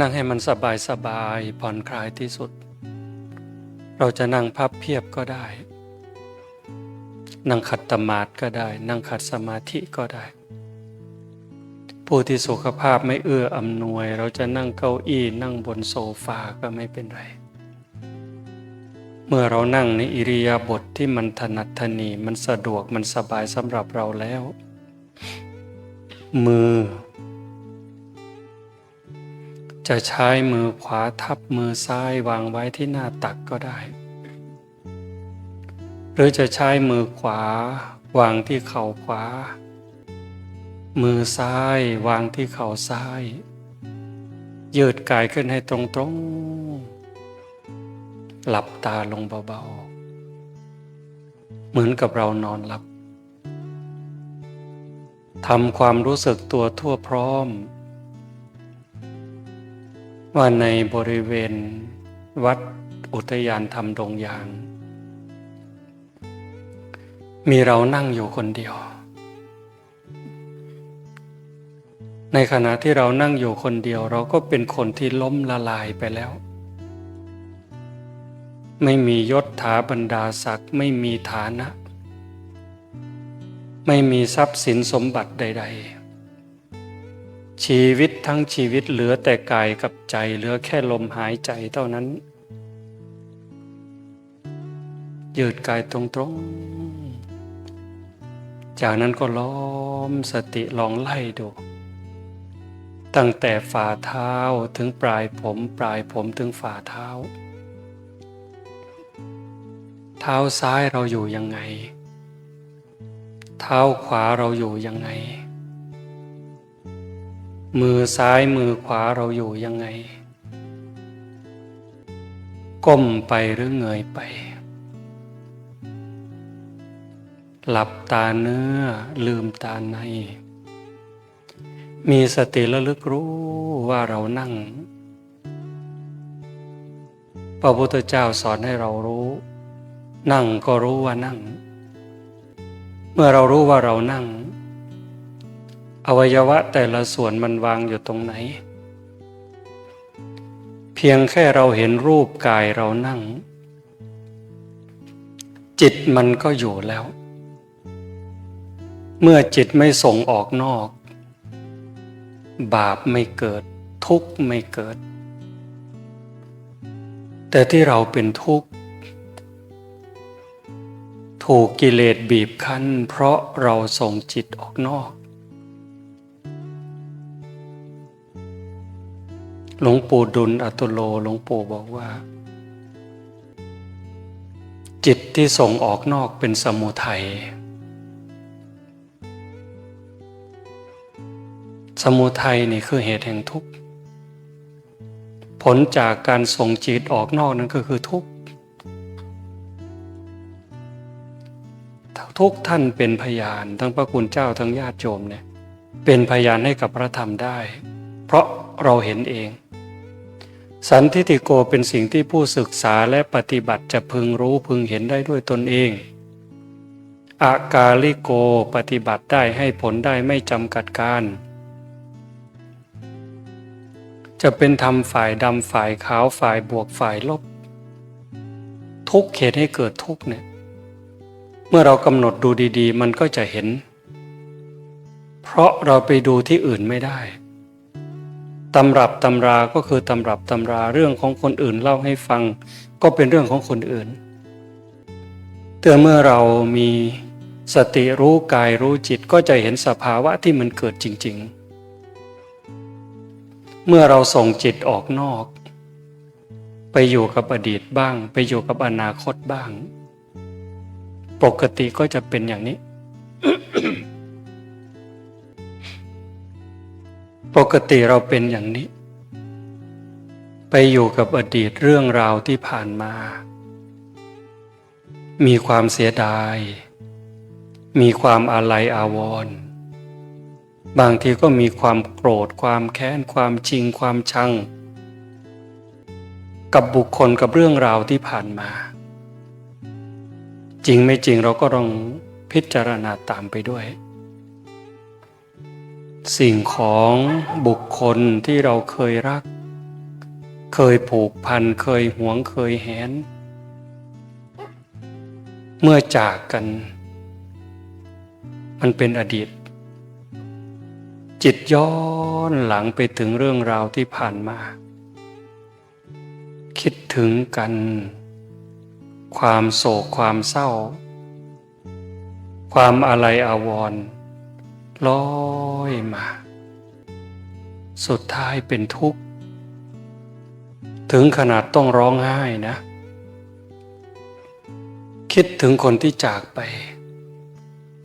นั่งให้มันสบายสบายผ่อนคลายที่สุด เราจะนั่งพับเพียบก็ได้ นั่งขัดตมาดก็ได้ นั่งขัดสมาธิก็ได้ ผู้ที่สุขภาพไม่เอื้ออำนวย เราจะนั่งเก้าอี้นั่งบนโซฟาก็ไม่เป็นไร เมื่อเรานั่งในอิริยาบถทที่มันถนัดถนีมันสะดวกมันสบายสำหรับเราแล้ว มือ จะใช้มือขวาทับมือซ้ายวางไว้ที่หน้าตักก็ได้ หรือจะใช้มือขวาวางที่เข่าขวา มือซ้ายวางที่เข่าซ้าย ยืดกายขึ้นให้ตรงๆ หลับตาลงเบาๆ เหมือนกับเรานอนหลับทำความรู้สึกตัวทั่วพร้อม ว่าในบริเวณวัดอุทยานธรรมดงยาง มีเรานั่งอยู่คนเดียว ในขณะที่เรานั่งอยู่คนเดียว เราก็เป็นคนที่ล้มละลายไปแล้ว ไม่มียศถาบรรดาศักดิ์ไม่มีฐานะ ไม่มีทรัพย์สินสมบัติใด ๆ ชีวิตทั้งชีวิตเหลือแต่กายกับใจเหลือแค่ลมหายใจเท่านั้น ยืดกายตรงๆ จากนั้นก็ล้อมสติลองไล่ดู ตั้งแต่ฝ่าเท้าถึงปลายผมปลายผมถึงฝ่าเท้า เท้าซ้ายเราอยู่ยังไง เท้าขวาเราอยู่ยังไง มือซ้ายมือขวาเราอยู่ยังไง ก้มไปหรือเงยไป หลับตาเนื้อลืมตาใน มีสติระลึกรู้ว่าเรานั่ง พระพุทธเจ้าสอนให้เรารู้ นั่งก็รู้ว่านั่ง เมื่อเรารู้ว่าเรานั่ง อวัยวะแต่ละส่วนมันวางอยู่ตรงไหน เพียงแค่เราเห็นรูปกายเรานั่ง จิตมันก็อยู่แล้ว เมื่อจิตไม่ส่งออกนอก บาปไม่เกิด ทุกข์ไม่เกิด แต่ที่เราเป็นทุกข์ถูกกิเลสบีบคั้น เพราะเราส่งจิตออกนอก หลวงปู่ดุลอัตุโลหลวงปู่บอกว่า จิตที่ส่งออกนอกเป็นสมุทัยสมุทัยนี่คือเหตุแห่งทุกข์ผลจากการส่งจิตออกนอกนั้นก็คือทุกข์ทุกท่านเป็นพยานทั้งพระคุณเจ้าทั้งญาติโยมเนี่ยเป็นพยานให้กับพระธรรมได้ เพราะเราเห็นเอง สันทิติโกเป็นสิ่งที่ผู้ศึกษาและปฏิบัติจะพึงรู้พึงเห็นได้ด้วยตนเองอากาลิโกปฏิบัติได้ให้ผลได้ไม่จำกัดการ จะเป็นธรรมฝ่ายดำฝ่ายขาวฝ่ายบวกฝ่ายลบ ทุกเหตุให้เกิดทุกเนี่ย เมื่อเรากำหนดดูดีๆ มันก็จะเห็น เพราะเราไปดูที่อื่นไม่ได้ ตำรับตำราก็คือตำรับตำราเรื่องของคนอื่นเล่าให้ฟัง ก็เป็นเรื่องของคนอื่นแต่เมื่อเรามีสติรู้กายรู้จิตก็จะเห็นสภาวะที่มันเกิดจริง ๆ เมื่อเราส่งจิตออกนอก ไปอยู่กับอดีตบ้าง ไปอยู่กับอนาคตบ้าง ปกติก็จะเป็นอย่างนี้ ปกติเราเป็นอย่างนี้ ไปอยู่กับอดีตเรื่องราวที่ผ่านมา มีความเสียดาย มีความอาลัยอาวรณ์บางทีก็มีความโกรธ ความแค้น ความจริง ความชัง กับบุคคลกับเรื่องราวที่ผ่านมา จริงไม่จริงเราก็ต้องพิจารณาตามไปด้วย สิ่งของบุคคลที่เราเคยรัก เคยผูกพันเคยหวงเคยแหน เมื่อจากกัน มันเป็นอดีต จิตย้อนหลังไปถึงเรื่องราวที่ผ่านมา คิดถึงกัน ความโศกความเศร้า ความอะไรอาวรณ์ ลอยมา สุดท้ายเป็นทุกข์ ถึงขนาดต้องร้องไห้นะ คิดถึงคนที่จากไป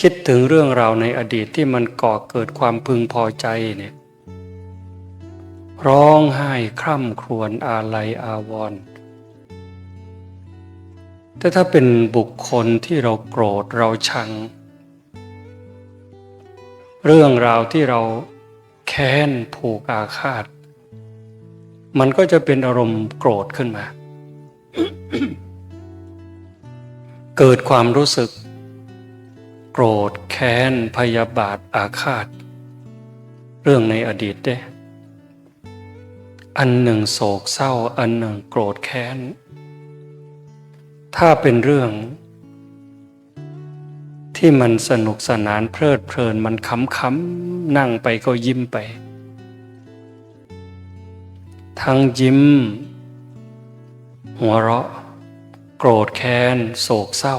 คิดถึงเรื่องราวในอดีตที่มันก่อเกิดความพึงพอใจเนี่ยร้องไห้คร่ำครวญอาลัยอาวรณ์แต่ถ้าเป็นบุคคลที่เราโกรธเราชัง เรื่องราวที่เราแค้นผูกอาฆาต มันก็จะเป็นอารมณ์โกรธขึ้นมา เกิดความรู้สึก โกรธแค้นพยาบาทอาฆาต เรื่องในอดีตเด้อันหนึ่งโศกเศร้า อันหนึ่งโกรธแค้น ถ้าเป็นเรื่อง ที่มันสนุกสนานเพลิดเพลินมันขำขำๆนั่งไปก็ยิ้มไป ทั้งยิ้ม หัวเราะ โกรธแค้น โศกเศร้า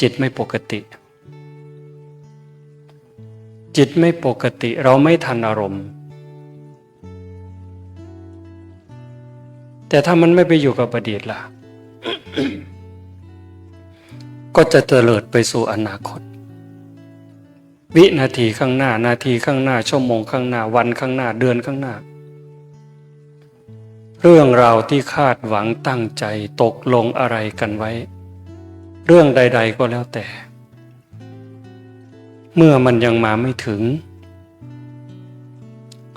จิตไม่ปกติ จิตไม่ปกติเราไม่ทันอารมณ์ แต่ถ้ามันไม่ไปอยู่กับอดีตล่ะ ก็จะเตลิดไปสู่อนาคต วินาทีข้างหน้า นาทีข้างหน้า ชั่วโมงข้างหน้า วันข้างหน้า เดือนข้างหน้า เรื่องราวที่คาดหวังตั้งใจตกลงอะไรกันไว้ เรื่องใด ๆ ก็แล้วแต่ เมื่อมันยังมาไม่ถึง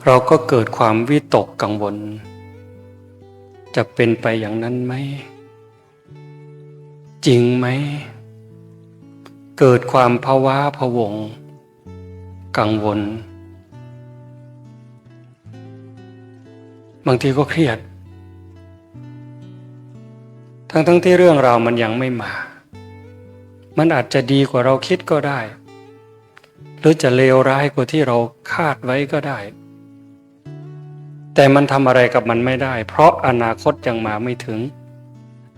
เราก็เกิดความวิตกกังวล จะเป็นไปอย่างนั้นไหมจริงไหม เกิดความภาวะพวง กังวล บางทีก็เครียด ทั้งทั้งที่เรื่องราวมันยังไม่มา มันอาจจะดีกว่าเราคิดก็ได้ หรือจะเลวร้ายกว่าที่เราคาดไว้ก็ได้ แต่มันทำอะไรกับมันไม่ได้ เพราะอนาคตยังมาไม่ถึง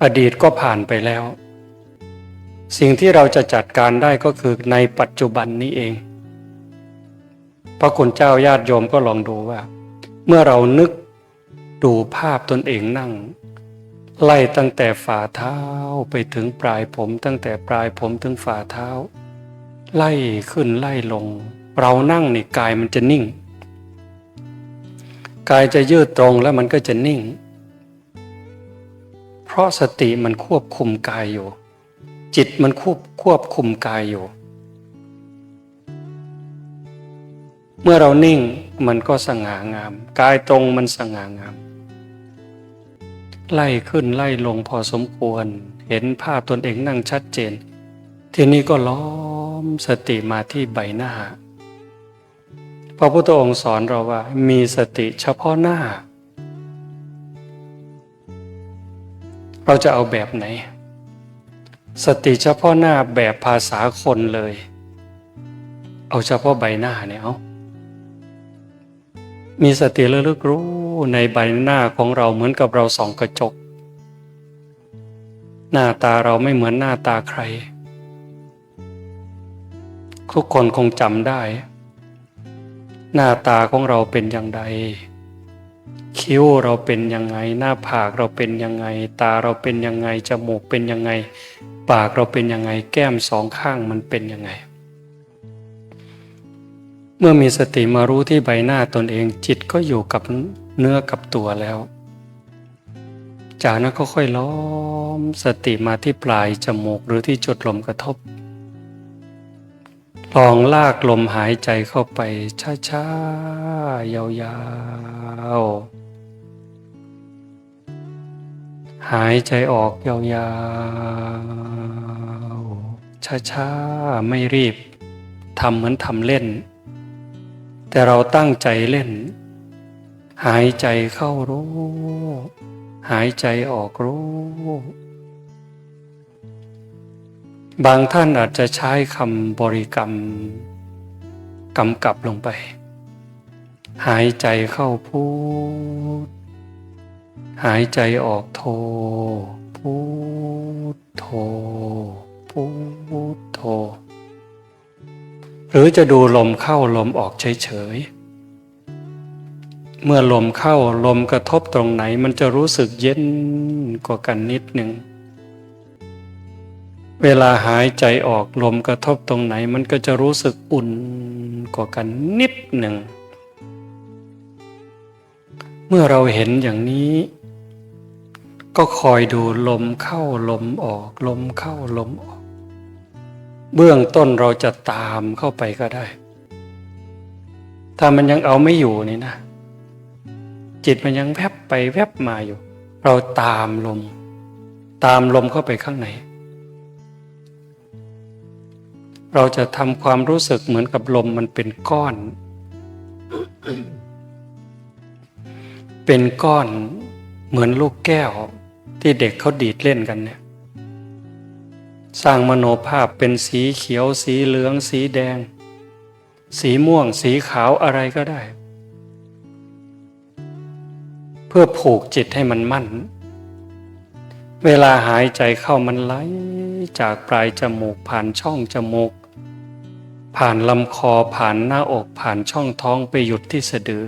อดีตก็ผ่านไปแล้ว สิ่งที่เราจะจัดการได้ก็คือในปัจจุบันนี้เอง พระคุณเจ้าญาติโยมก็ลองดูว่า เมื่อเรานึกดูภาพตนเองนั่ง ไล่ตั้งแต่ฝ่าเท้าไปถึงปลายผม ตั้งแต่ปลายผมถึงฝ่าเท้า ไล่ขึ้นไล่ลง เรานั่งนี่กายมันจะนิ่ง กายจะยืดตรงแล้วมันก็จะนิ่ง เพราะสติมันควบคุมกายอยู่ จิตมันควบควบคุมกายอยู่ เมื่อเรานิ่งมันก็สง่างาม กายตรงมันสง่างาม ไล่ขึ้นไล่ลงพอสมควร เห็นภาพตนเองนั่งชัดเจน ทีนี้ก็ล้อมสติมาที่ใบหน้าพระพุทธองค์สอนเราว่ามีสติเฉพาะหน้า เราจะเอาแบบไหน สติเฉพาะหน้าแบบภาษาคนเลย เอาเฉพาะใบหน้าเนี่ยเอามีสติระลึกรู้ในใบหน้าของเราเหมือนกับเราส่องกระจก หน้าตาเราไม่เหมือนหน้าตาใคร ทุกคนคงจำได้ หน้าตาของเราเป็นอย่างไร คิ้วเราเป็นยังไง หน้าผากเราเป็นยังไง ตาเราเป็นยังไง จมูกเป็นยังไง ปากเราเป็นยังไง แก้มสองข้างมันเป็นยังไง เมื่อมีสติมารู้ที่ใบหน้าตนเองจิตก็อยู่กับเนื้อกับตัวแล้ว จากนั้นก็ค่อยล้อมสติมาที่ปลายจมูกหรือที่จุดลมกระทบ ลองลากลมหายใจเข้าไปช้าๆยาวๆ หายใจออกยาวๆ ช้าๆ ไม่รีบ ทำเหมือนทำเล่น แต่เราตั้งใจเล่น หายใจเข้ารู้ หายใจออกรู้ บางท่านอาจจะใช้คำบริกรรมกำกับลงไป หายใจเข้าพูด หายใจออกโทพูดโทพูดโท หรือจะดูลมเข้าลมออกเฉยๆ เมื่อลมเข้าลมกระทบตรงไหนมันจะรู้สึกเย็นกว่ากันนิดหนึ่ง เวลาหายใจออกลมกระทบตรงไหนมันก็จะรู้สึกอุ่นกว่ากันนิดหนึ่ง เมื่อเราเห็นอย่างนี้ ก็คอยดูลมเข้าลมออก ลมเข้าลมออก เบื้องต้นเราจะตามเข้าไปก็ได้ ถ้ามันยังเอาไม่อยู่นี่นะ จิตมันยังแวบไปแวบมาอยู่ เราตามลม ตามลมเข้าไปข้างในเราจะทำความรู้สึกเหมือนกับลมมันเป็นก้อน เป็นก้อนเหมือนลูกแก้วที่เด็กเขาดีดเล่นกันเนี่ย สร้างมโนภาพเป็นสีเขียว สีเหลือง สีแดง สีม่วง สีขาวอะไรก็ได้ เพื่อผูกจิตให้มันมั่น เวลาหายใจเข้ามันไหลจากปลายจมูกผ่านช่องจมูก ผ่านลำคอผ่านหน้าอกผ่านช่องท้องไปหยุดที่สะดือ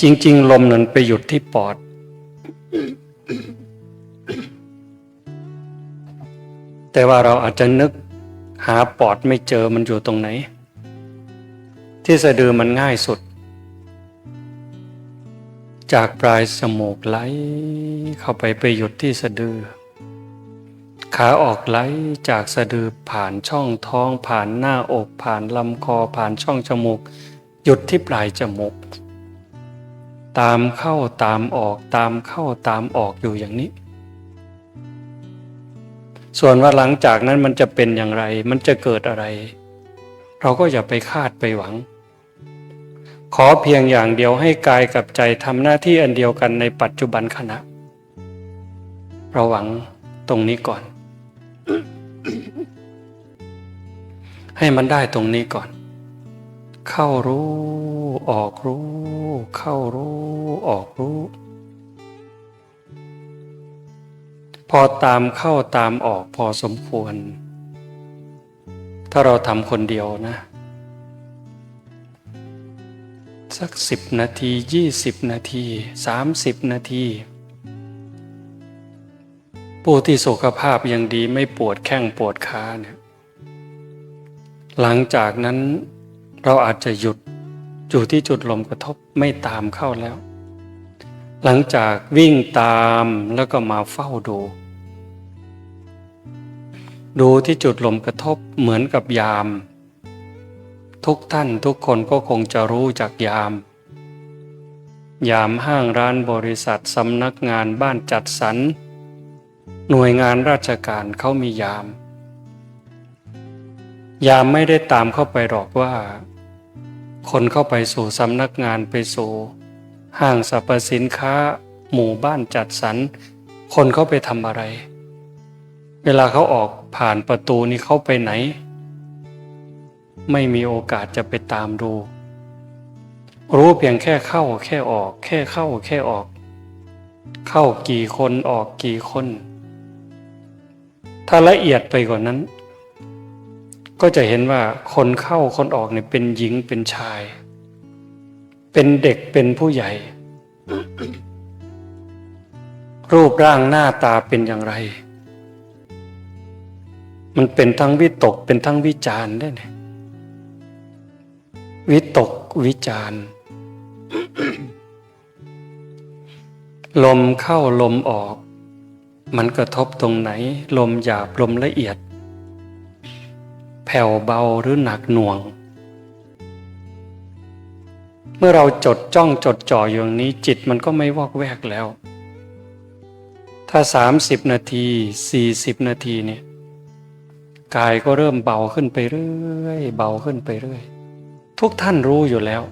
จริง ๆ ลมนั้นไปหยุดที่ปอด แต่ว่าเราอาจจะนึกหาปอดไม่เจอมันอยู่ตรงไหน ที่สะดือมันง่ายสุด จากปลายจมูกไหล เข้าไปไปหยุดที่สะดือ ขาออกไหลจากสะดือผ่านช่องท้อง ผ่านหน้าอก ผ่านลำคอผ่านช่องจมูก หยุดที่ปลายจมูก ตามเข้าตามออกตามเข้าตามออกอยู่อย่างนี้ ส่วนว่าหลังจากนั้นมันจะเป็นอย่างไร มันจะเกิดอะไร เราก็อย่าไปคาดไปหวัง ขอเพียงอย่างเดียวให้กายกับใจทำหน้าที่อันเดียวกันในปัจจุบันขณะเราหวังตรงนี้ก่อน ให้มันได้ตรงนี้ก่อน เข้ารู้ ออกรู้ เข้ารู้ ออกรู้ พอตามเข้าตามออกพอสมควร ถ้าเราทำคนเดียวนะ สักสิบนาทียี่สิบนาทีสามสิบนาทีผู้ที่สุขภาพยังดีไม่ปวดแข้งปวดขาเนี่ยหลังจากนั้น เราอาจจะหยุดอยู่ที่จุดลมกระทบไม่ตามเข้าแล้ว หลังจากวิ่งตามแล้วก็มาเฝ้าดู ดูที่จุดลมกระทบเหมือนกับยาม ทุกท่านทุกคนก็คงจะรู้จากยาม ยามห้างร้านบริษัทสำนักงานบ้านจัดสรรหน่วยงานราชการเขามียาม ยามไม่ได้ตามเข้าไปหรอกว่า คนเข้าไปสู่สำนักงานไปสู่ ห้างสรรพสินค้า หมู่บ้านจัดสรรคนเข้าไปทำอะไร เวลาเขาออกผ่านประตูนี้เขาไปไหน ไม่มีโอกาสจะไปตามดู รู้เพียงแค่เข้าแค่ออก แค่เข้าแค่ออก เข้ากี่คนออกกี่คน ถ้าละเอียดไปกว่านั้น ก็จะเห็นว่าคนเข้าคนออกเนี่ยเป็นหญิงเป็นชาย เป็นเด็กเป็นผู้ใหญ่ รูปร่างหน้าตาเป็นอย่างไร มันเป็นทั้งวิตกเป็นทั้งวิจารณ์ได้เนี่ยวิตกวิจารณ์ลมเข้าลมออก มันกระทบตรงไหน ลมหยาบลมละเอียด แผ่วเบาหรือหนักหน่วง เมื่อเราจดจ้องจดจ่ออย่างนี้จิตมันก็ไม่วอกแวกแล้ว ถ้าสามสิบนาทีสี่สิบนาทีเนี่ยกายก็เริ่มเบาขึ้นไปเรื่อยเบาขึ้นไปเรื่อย ทุกท่านรู้อยู่แล้ว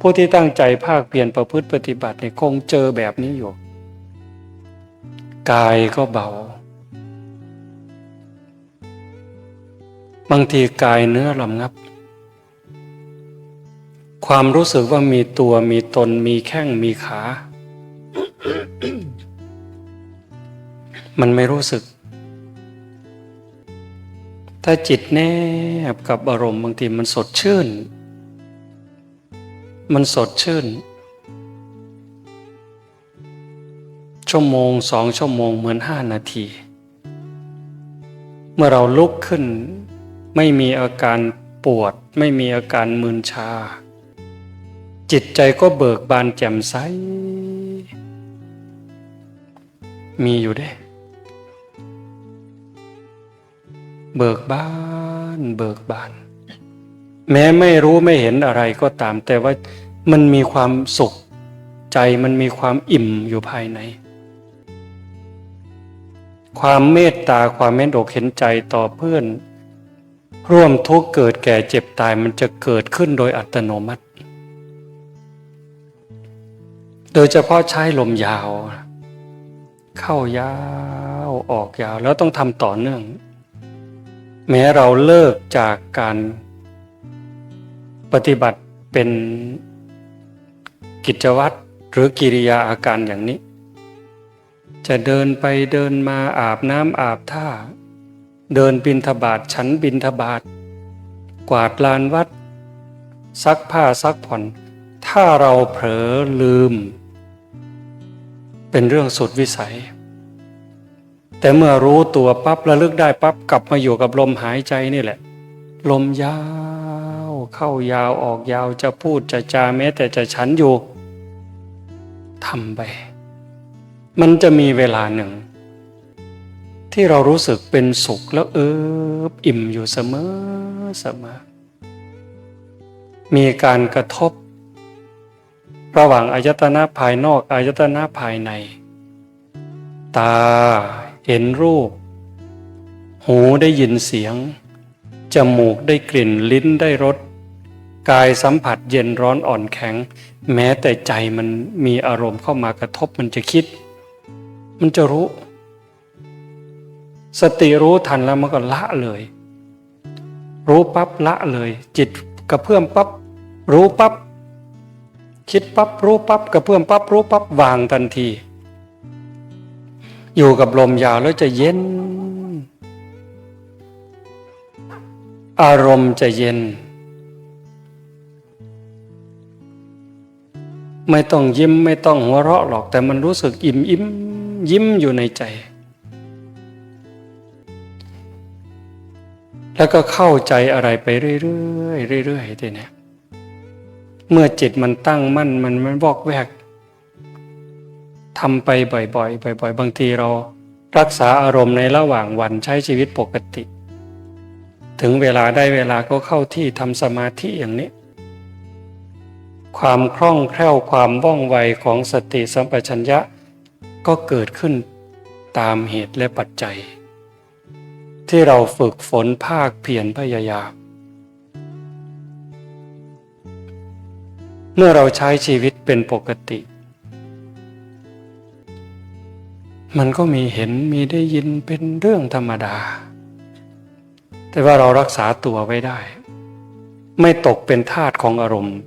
ผู้ที่ตั้งใจภาคเพียรประพฤติปฏิบัติเนี่ยคงเจอแบบนี้อยู่ กายก็เบา บางทีกายเนื้อลำงับ ความรู้สึกว่ามีตัวมีตนมีแข้งมีขา มันไม่รู้สึก ถ้าจิตแนบกับอารมณ์บางทีมันสดชื่น มันสดชื่น ชั่วโมงสองชั่วโมงเหมือนห้านาที เมื่อเราลุกขึ้น ไม่มีอาการปวด ไม่มีอาการมึนชา จิตใจก็เบิกบานแจ่มใส มีอยู่เด้เบิกบาน เบิกบาน แม้ไม่รู้ไม่เห็นอะไรก็ตาม แต่ว่ามันมีความสุข ใจมันมีความอิ่มอยู่ภายใน ความเมตตาความเมตอกเห็นใจต่อเพื่อน ร่วมทุกข์เกิดแก่เจ็บตายมันจะเกิดขึ้นโดยอัตโนมัติ โดยเฉพาะใช้ลมยาว เข้ายาวออกยาวแล้วต้องทำต่อเนื่อง แม้เราเลิกจากการปฏิบัติเป็นกิจวัตรหรือกิริยาอาการอย่างนี้ จะเดินไปเดินมาอาบน้ำอาบท่า เดินบินทบาทฉันบินทบาทกวาดลานวัด ซักผ้าซักผ่อน ถ้าเราเผลอลืม เป็นเรื่องสุดวิสัย แต่เมื่อรู้ตัวปั๊บระลึกได้ปั๊บกลับมาอยู่กับลมหายใจนี่แหละ ลมยาว เข้ายาวออกยาวจะพูดจะจาแม้แต่จะฉันอยู่ทำไปมันจะมีเวลาหนึ่ง ที่เรารู้สึกเป็นสุขแล้วเอิบอิ่มอยู่เสมอเสมอ มีการกระทบ ระหว่างอายตนะภายนอกอายตนะภายใน ตาเห็นรูป หูได้ยินเสียง จมูกได้กลิ่นลิ้นได้รสกายสัมผัสเย็นร้อนอ่อนแข็ง แม้แต่ใจมันมีอารมณ์เข้ามากระทบมันจะคิด มันจะรู้ สติรู้ทันแล้วมันก็ละเลย รู้ปั๊บละเลย จิตกระเพื่อมปั๊บรู้ปั๊บคิดปั๊บรู้ปั๊บกระเพื่อมปั๊บรู้ปั๊บวางทันที อยู่กับลมยาวแล้วจะเย็น อารมณ์จะเย็น ไม่ต้องยิ้มไม่ต้องหัวเราะหรอก แต่มันรู้สึกอิ่มอิ่มยิ้มอยู่ในใจ แล้วก็เข้าใจอะไรไปเรื่อยๆเรื่อยๆทีเนี้ยเมื่อจิตมันตั้งมั่นมันมันบอกแวกทำไปบ่อยๆบ่อย ๆ บางทีเรารักษาอารมณ์ในระหว่างวันใช้ชีวิตปกติ ถึงเวลาได้เวลาก็เข้าที่ทำสมาธิอย่างนี้ ความคล่องแคล่วความว่องไวของสติสัมปชัญญะก็เกิดขึ้นตามเหตุและปัจจัย ที่เราฝึกฝนภาคเพียรพยายาม เมื่อเราใช้ชีวิตเป็นปกติ มันก็มีเห็นมีได้ยินเป็นเรื่องธรรมดา แต่ว่าเรารักษาตัวไว้ได้ ไม่ตกเป็นทาสของอารมณ์